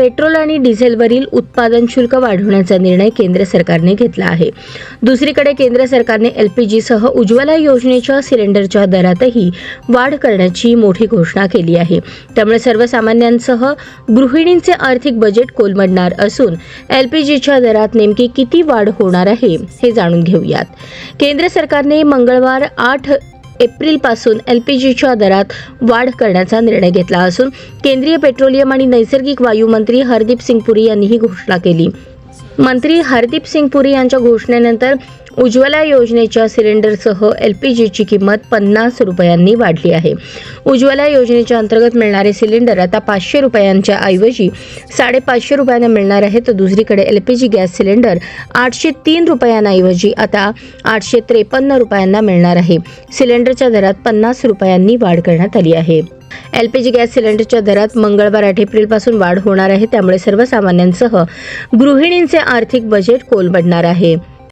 Petrol आणि डिझेलवरील उत्पादन शुल्क वाढवण्याचा निर्णय केंद्र सरकारने घेतला आहे. दुसरीकडे केंद्र सरकारने एलपीजीसह उज्ज्वला योजनेच्या सिलेंडरच्या दरातही वाढ करण्याची मोठी घोषणा केली आहे. त्यामुळे सर्वसामान्यांसह गृहिणींचे आर्थिक बजेट कोलमडणार असून एलपीजीच्या दरात नेमकी किती वाढ होणार आहे हे जाणून घेऊयात. केंद्र सरकारने मंगळवार आठ एप्रिलपासून एल पी जीच्या दरात वाढ करण्याचा निर्णय घेतला असून केंद्रीय पेट्रोलियम आणि नैसर्गिक वायू मंत्री हरदीप सिंग पुरी यांनी ही घोषणा केली. मंत्री हरदीप सिंग पुरी यांच्या घोषणेनंतर उज्ज्वला योजनेच्या सिलेंडरसह एल पी जीची किंमत पन्नास रुपयांनी वाढली आहे. उज्ज्वला योजनेच्या अंतर्गत मिळणारे सिलेंडर आता पाचशे रुपयांच्या ऐवजी साडेपाचशे रुपयांना मिळणार आहे तर दुसरीकडे L P G gas cylinder आठशे तीन रुपयांऐवजी आता आठशे त्रेपन्न रुपयांना मिळणार आहे. सिलेंडरच्या दरात पन्नास रुपयांनी वाढ करण्यात आली आहे. एलपीजी गॅस सिलेंडरच्या दरात मंगळवार आठ एप्रिलपासून वाढ होणार आहे त्यामुळे सर्वसामान्यांसह गृहिणींचे आर्थिक बजेट कोलमडणार आहे.